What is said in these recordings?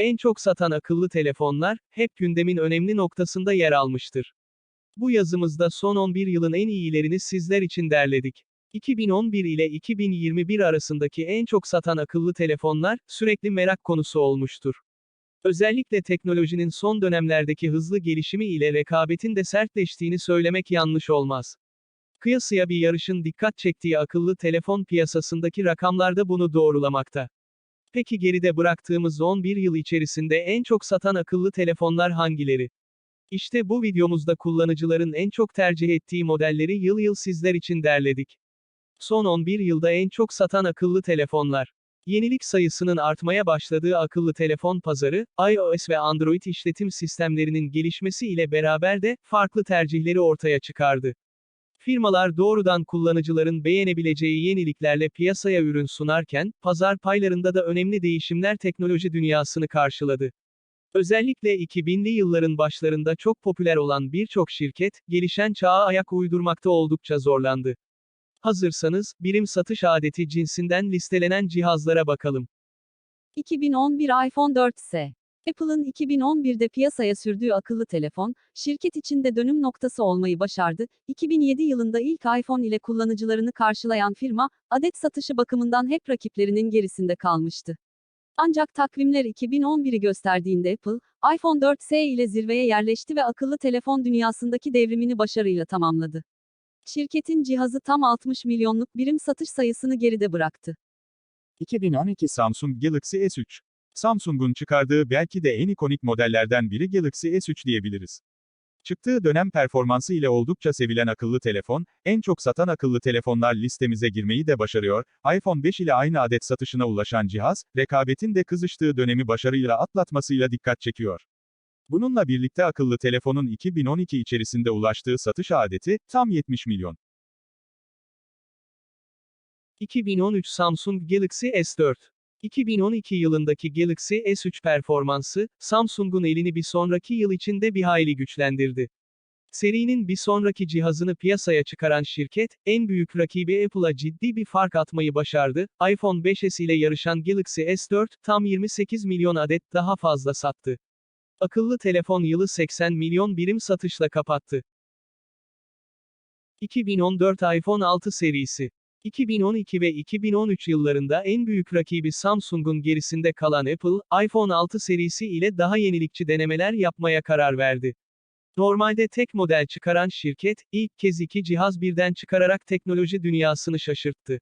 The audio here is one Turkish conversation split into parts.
En çok satan akıllı telefonlar, hep gündemin önemli noktasında yer almıştır. Bu yazımızda son 11 yılın en iyilerini sizler için derledik. 2011 ile 2021 arasındaki en çok satan akıllı telefonlar, sürekli merak konusu olmuştur. Özellikle teknolojinin son dönemlerdeki hızlı gelişimi ile rekabetin de sertleştiğini söylemek yanlış olmaz. Kıyasıya bir yarışın dikkat çektiği akıllı telefon piyasasındaki rakamlar da bunu doğrulamakta. Peki geride bıraktığımız 11 yıl içerisinde en çok satan akıllı telefonlar hangileri? İşte bu videomuzda kullanıcıların en çok tercih ettiği modelleri yıl yıl sizler için derledik. Son 11 yılda en çok satan akıllı telefonlar. Yenilik sayısının artmaya başladığı akıllı telefon pazarı, iOS ve Android işletim sistemlerinin gelişmesi ile beraber de farklı tercihleri ortaya çıkardı. Firmalar doğrudan kullanıcıların beğenebileceği yeniliklerle piyasaya ürün sunarken, pazar paylarında da önemli değişimler teknoloji dünyasını karşıladı. Özellikle 2000'li yılların başlarında çok popüler olan birçok şirket, gelişen çağa ayak uydurmakta oldukça zorlandı. Hazırsanız, birim satış adeti cinsinden listelenen cihazlara bakalım. 2011 iPhone 4S. Apple'ın 2011'de piyasaya sürdüğü akıllı telefon, şirket içinde dönüm noktası olmayı başardı. 2007 yılında ilk iPhone ile kullanıcılarını karşılayan firma, adet satışı bakımından hep rakiplerinin gerisinde kalmıştı. Ancak takvimler 2011'i gösterdiğinde Apple, iPhone 4S ile zirveye yerleşti ve akıllı telefon dünyasındaki devrimini başarıyla tamamladı. Şirketin cihazı tam 60 milyonluk birim satış sayısını geride bıraktı. 2012 Samsung Galaxy S3. Samsung'un çıkardığı belki de en ikonik modellerden biri Galaxy S3 diyebiliriz. Çıktığı dönem performansı ile oldukça sevilen akıllı telefon, en çok satan akıllı telefonlar listemize girmeyi de başarıyor. iPhone 5 ile aynı adet satışına ulaşan cihaz, rekabetin de kızıştığı dönemi başarıyla atlatmasıyla dikkat çekiyor. Bununla birlikte akıllı telefonun 2012 içerisinde ulaştığı satış adeti, tam 70 milyon. 2013 Samsung Galaxy S4 2012 yılındaki Galaxy S3 performansı, Samsung'un elini bir sonraki yıl içinde bir hayli güçlendirdi. Serinin bir sonraki cihazını piyasaya çıkaran şirket, en büyük rakibi Apple'a ciddi bir fark atmayı başardı. iPhone 5s ile yarışan Galaxy S4, tam 28 milyon adet daha fazla sattı. Akıllı telefon yılı 80 milyon birim satışla kapattı. 2014 iPhone 6 serisi 2012 ve 2013 yıllarında en büyük rakibi Samsung'un gerisinde kalan Apple, iPhone 6 serisi ile daha yenilikçi denemeler yapmaya karar verdi. Normalde tek model çıkaran şirket, ilk kez iki cihaz birden çıkararak teknoloji dünyasını şaşırttı.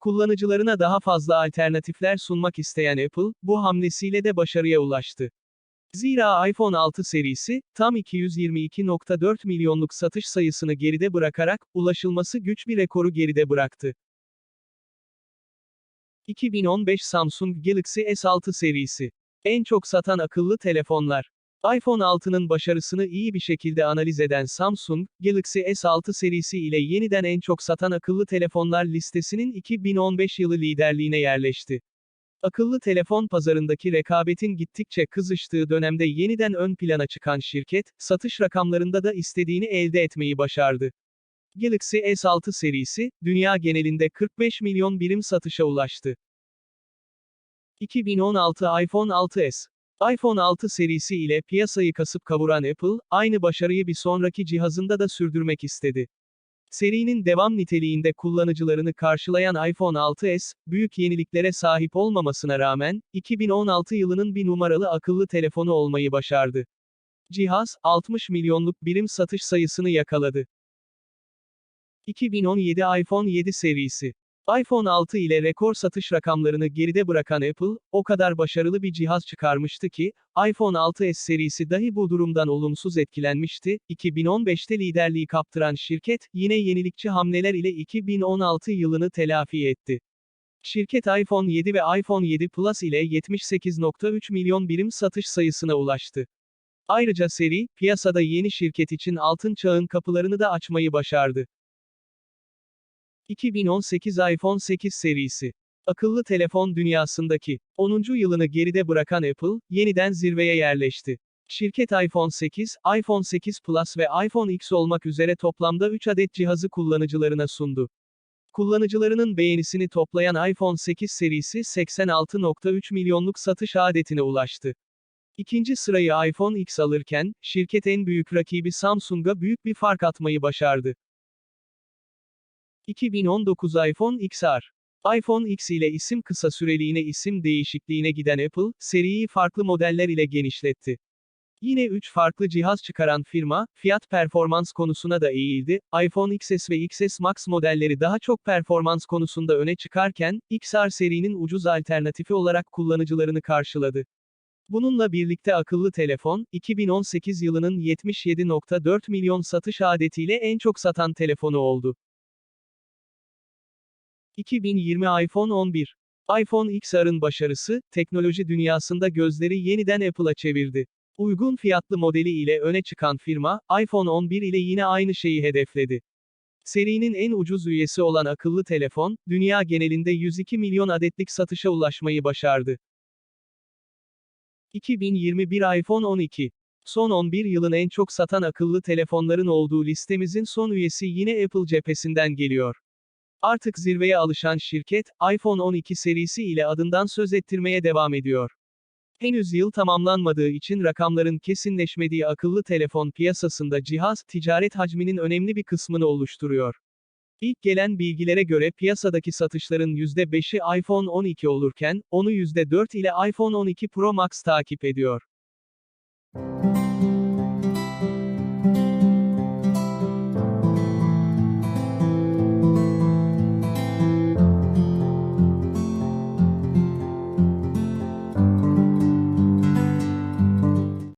Kullanıcılarına daha fazla alternatifler sunmak isteyen Apple, bu hamlesiyle de başarıya ulaştı. Zira iPhone 6 serisi, tam 222.4 milyonluk satış sayısını geride bırakarak, ulaşılması güç bir rekoru geride bıraktı. 2015 Samsung Galaxy S6 serisi. En çok satan akıllı telefonlar. iPhone 6'nın başarısını iyi bir şekilde analiz eden Samsung, Galaxy S6 serisi ile yeniden en çok satan akıllı telefonlar listesinin 2015 yılı liderliğine yerleşti. Akıllı telefon pazarındaki rekabetin gittikçe kızıştığı dönemde yeniden ön plana çıkan şirket, satış rakamlarında da istediğini elde etmeyi başardı. Galaxy S6 serisi, dünya genelinde 45 milyon birim satışa ulaştı. 2016 iPhone 6s iPhone 6 serisi ile piyasayı kasıp kavuran Apple, aynı başarıyı bir sonraki cihazında da sürdürmek istedi. Serinin devam niteliğinde kullanıcılarını karşılayan iPhone 6s, büyük yeniliklere sahip olmamasına rağmen, 2016 yılının bir numaralı akıllı telefonu olmayı başardı. Cihaz, 60 milyonluk birim satış sayısını yakaladı. 2017 iPhone 7 serisi iPhone 6 ile rekor satış rakamlarını geride bırakan Apple, o kadar başarılı bir cihaz çıkarmıştı ki, iPhone 6s serisi dahi bu durumdan olumsuz etkilenmişti. 2015'te liderliği kaptıran şirket, yine yenilikçi hamleler ile 2016 yılını telafi etti. Şirket iPhone 7 ve iPhone 7 Plus ile 78.3 milyon birim satış sayısına ulaştı. Ayrıca seri, piyasada yeni şirket için altın çağın kapılarını da açmayı başardı. 2018 iPhone 8 serisi. Akıllı telefon dünyasındaki 10. yılını geride bırakan Apple, yeniden zirveye yerleşti. Şirket iPhone 8, iPhone 8 Plus ve iPhone X olmak üzere toplamda 3 adet cihazı kullanıcılarına sundu. Kullanıcılarının beğenisini toplayan iPhone 8 serisi 86.3 milyonluk satış adetine ulaştı. İkinci sırayı iPhone X alırken, şirket en büyük rakibi Samsung'a büyük bir fark atmayı başardı. 2019 iPhone XR iPhone X ile isim kısa süreliğine isim değişikliğine giden Apple, seriyi farklı modeller ile genişletti. Yine 3 farklı cihaz çıkaran firma, fiyat performans konusuna da eğildi. iPhone XS ve XS Max modelleri daha çok performans konusunda öne çıkarken, XR serinin ucuz alternatifi olarak kullanıcılarını karşıladı. Bununla birlikte akıllı telefon, 2018 yılının 77.4 milyon satış adetiyle en çok satan telefonu oldu. 2020 iPhone 11 iPhone XR'ın başarısı, teknoloji dünyasında gözleri yeniden Apple'a çevirdi. Uygun fiyatlı modeli ile öne çıkan firma, iPhone 11 ile yine aynı şeyi hedefledi. Serinin en ucuz üyesi olan akıllı telefon, dünya genelinde 102 milyon adetlik satışa ulaşmayı başardı. 2021 iPhone 12 Son 11 yılın en çok satan akıllı telefonların olduğu listemizin son üyesi yine Apple cephesinden geliyor. Artık zirveye alışan şirket, iPhone 12 serisi ile adından söz ettirmeye devam ediyor. Henüz yıl tamamlanmadığı için rakamların kesinleşmediği akıllı telefon piyasasında cihaz, ticaret hacminin önemli bir kısmını oluşturuyor. İlk gelen bilgilere göre piyasadaki satışların %5'i iPhone 12 olurken, onu %4 ile iPhone 12 Pro Max takip ediyor.